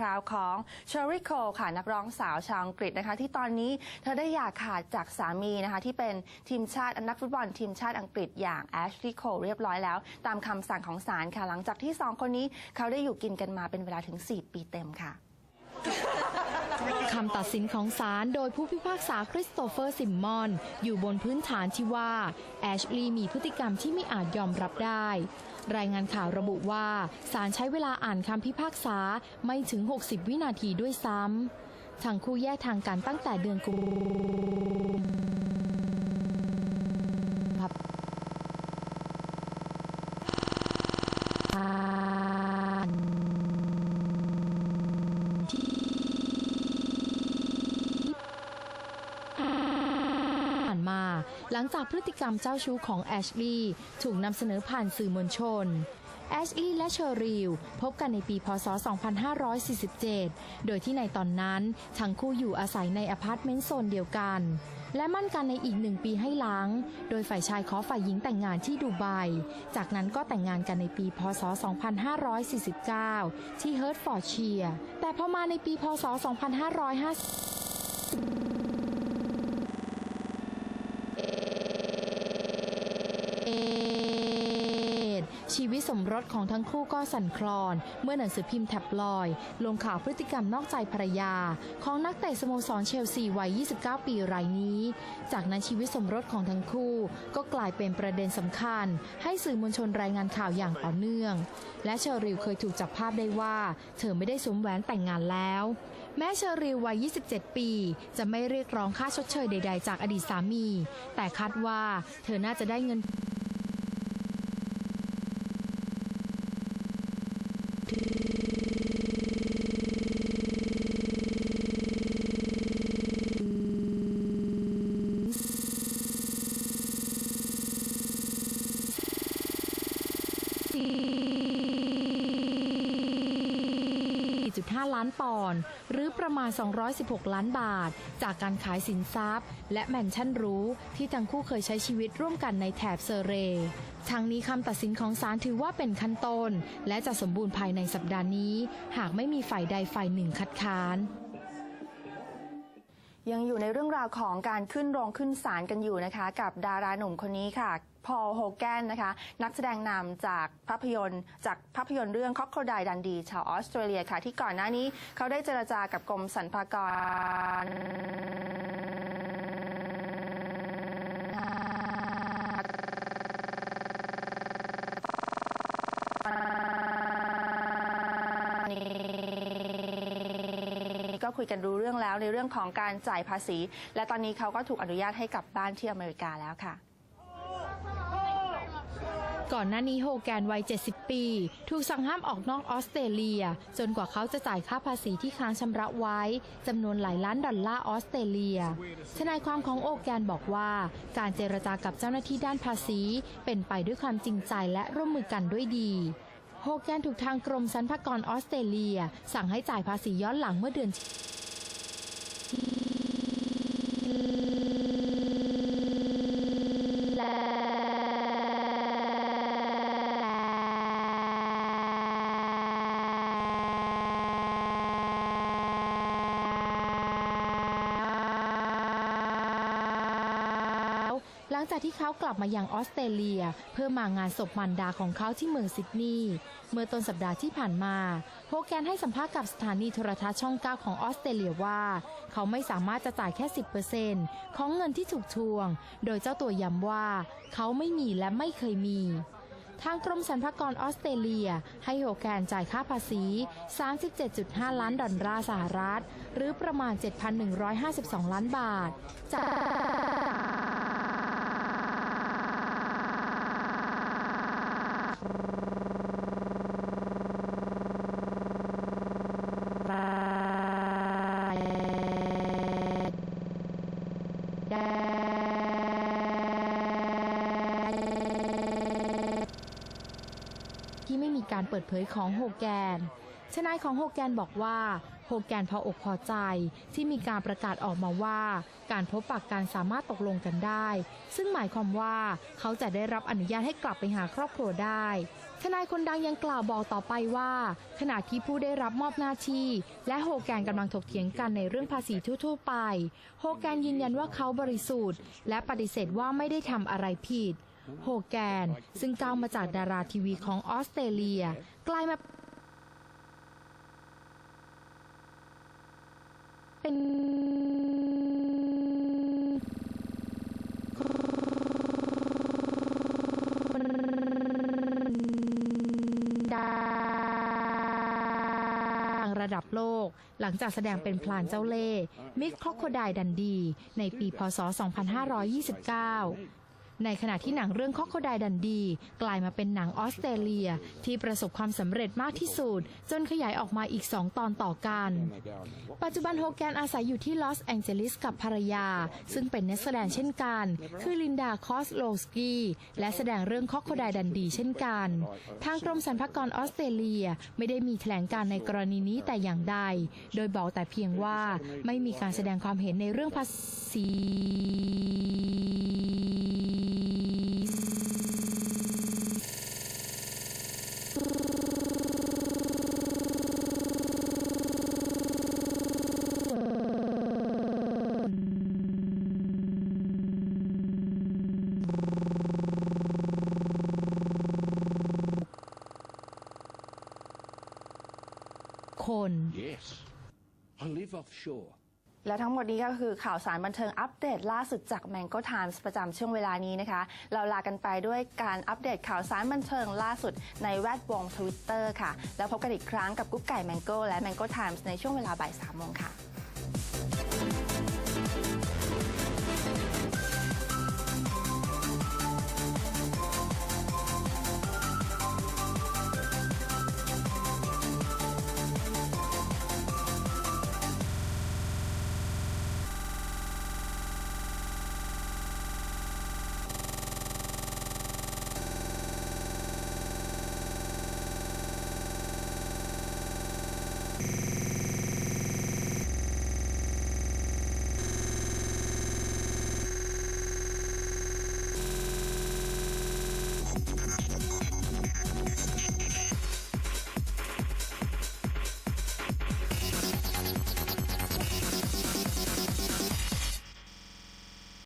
คราวของเชอริโคค่ะนักร้องสาวชาวอังกฤษนะคะที่ตอนนี้เธอได้หย่าขาดจากสามีนะคะที่เป็นทีมชาตินักฟุตบอลทีมชาติอังกฤษอย่างแอชลีย์โคเรียบร้อยแล้ว ตามคำสั่งของศาลค่ะหลังจากที่สองคนนี้เขาได้อยู่กินกันมาเป็นเวลาถึง 4 ปีเต็มค่ะ คำตัดสินของศาลโดยผู้พิพากษาคริสโตเฟอร์ซิมมอน อยู่บนพื้นฐานที่ว่า แอชลีย์มีพฤติกรรมที่ไม่อาจยอมรับได้ รายงานข่าวระบุว่าศาลใช้เวลาอ่านคำพิพากษาไม่ถึง 60 วินาทีด้วยซ้ำทั้งคู่แยกทางกันตั้งแต่เดือนกุมภาพันธ์ที่ ผ่านมา หลังจากพฤติกรรมเจ้าชู้ของแอชลีย์ถูกนำเสนอผ่านสื่อมวลชนแอชลีย์และเชอริลพบกันในปีพศ 2547 โดยที่ในตอนนั้นทั้งคู่อยู่อาศัยในอพาร์ตเมนต์โซนเดียวกัน และมั่นกันในอีกหนึ่งปีให้หลัง โดยฝ่ายชายขอฝ่ายหญิงแต่งงานที่ดูไบ จากนั้นก็แต่งงานกันในปีพศ 2549 ที่เฮิร์ตฟอร์ดเชียร์ แต่พอมาในปีพศ 2550 ชีวิตสมรสของทั้งคู่ก็สั่นคลอน เมื่อหนังสือพิมพ์แท็บลอยด์ลงข่าวพฤติกรรมนอกใจภรรยา ของนักเตะสโมสรเชลซีวัย 29 ปีรายนี้ จากนั้นชีวิตสมรสของทั้งคู่ก็กลายเป็นประเด็นสำคัญ ให้สื่อมวลชนรายงานข่าวอย่างต่อเนื่อง และเชอริลเคยถูกจับภาพได้ว่า เธอไม่ได้สวมแหวนแต่งงานแล้ว แม้เชอริลวัย 27 ปี จะไม่เรียกร้องค่าชดเชยใด ๆ จากอดีตสามี แต่คาดว่าเธอน่าจะได้เงิน did. 1.5 ล้านปอนด์หรือประมาณ 216 ล้านบาท จากการขายสินทรัพย์ และแมนชั่นรูที่ทั้งคู่เคยใช้ชีวิตร่วมกันในแถบเซเรทั้งนี้คำตัดสินของศาลถือว่าเป็นขั้นต้น และจะสมบูรณ์ภายในสัปดาห์นี้ หากไม่มีฝ่ายใดฝ่ายหนึ่งคัดค้าน ยังอยู่ในเรื่องราวของการขึ้นโรงขึ้นศาลกันอยู่นะคะ กับดาราหนุ่มคนนี้ค่ะ พอลโฮแกนนะคะ นักแสดงนำจากภาพยนตร์ จากภาพยนตร์เรื่องคอกโครไดดันดี ชาวออสเตรเลียค่ะ ที่ก่อนหน้านี้เขาได้เจรจากับกรมสรรพากร ก็ คุยกันรู้เรื่องแล้วในเรื่องของการจ่ายภาษี และตอนนี้เขาก็ถูกอนุญาตให้กลับบ้านที่อเมริกาแล้วค่ะก่อนหน้านี้โฮแกนวัย 70 ปี ถูกสั่งห้ามออกนอกออสเตรเลีย จนกว่าเขาจะจ่ายค่าภาษีที่ค้างชำระไว้จำนวนหลายล้านดอลลาร์ออสเตรเลีย ทนายความของโอแกนบอกว่า การเจรจากับเจ้าหน้าที่ด้านภาษี เป็นไปด้วยความจริงใจและร่วมมือกันด้วยดี โฮแกนถูกทางกรมสรรพากรออสเตรเลีย สั่งให้จ่ายภาษีย้อนหลังเมื่อเดือน ลังจากที่เขากลับมายังออสเตรเลีย เพื่อมางานศพมันดาของเขาที่เมืองซิดนีย์เมื่อต้นสัปดาห์ที่ผ่านมาโฮแกนให้สัมภาษณ์กับสถานีโทรทัศน์ช่อง 9 ของออสเตรเลียว่า เขาไม่สามารถจะจ่ายแค่ 10%ของเงินที่ถูกทวง โดยเจ้าตัวย้ำว่า เขาไม่มีและไม่เคยมีทางกรมสรรพากรออสเตรเลีย ให้โฮแกนจ่ายค่าภาษี 37.5 ล้านดอลลาร์สหรัฐ หรือประมาณ 7,152 ล้านบาทจาก ราย ที่ไม่มีการเปิดเผยของโฮแกนทนายของโฮแกนบอกว่า โฮแกนพออกพอใจที่มีการประกาศออกมาว่า การพบปากกันสามารถตกลงกันได้ ซึ่งหมายความว่าเขาจะได้รับอนุญาตให้กลับไปหาครอบครัวได้ทนายคนดังยังกล่าวบอกต่อไปว่า ขณะที่ผู้ได้รับมอบหน้าที่ และโฮแกนกำลังถกเถียงกันในเรื่องภาษีทั่วๆไป โฮแกนยืนยันว่าเขาบริสุทธิ์ และปฏิเสธว่าไม่ได้ทำอะไรผิด โฮแกน ซึ่งก้าวมาจากดาราทีวีของออสเตรเลีย กลายมา เป็นดังระดับโลก หลังจากแสดงเป็นพลานเจ้าเล่ห์มิกครอคโคไดดันดี ในปีพศ 2529 ในขณะที่หนังเรื่องคอโคไดดันดี กลายมาเป็นหนังออสเตรเลีย ที่ประสบความสำเร็จมากที่สุด จนขยายออกมาอีก 2 ตอนต่อกัน ปัจจุบันโฮแกนอาศัยอยู่ที่ลอสแองเจลิสกับภรรยา ซึ่งเป็นนักแสดงเช่นกัน คือลินดาคอสโลสกีและแสดงเรื่องคอโคไดดันดีเช่นกัน ทางกรมสรรพากรออสเตรเลียไม่ได้มีแถลงการในกรณีนี้แต่อย่างใด โดยบอกแต่เพียงว่าไม่มีการแสดงความเห็นในเรื่องภาษี คน Yes. I live offshore. และทั้งหมดนี้ก็คือข่าวสารบันเทิงอัปเดตล่าสุดจาก Mango Times ประจำช่วงเวลานี้นะคะ เราลากันไปด้วยการอัปเดตข่าวสารบันเทิงล่าสุดในแวดวง Twitter ค่ะ แล้วพบกันอีกครั้งกับกุ๊กไก่ Mango และ Mango Times ในช่วงเวลาบ่าย3โมงค่ะ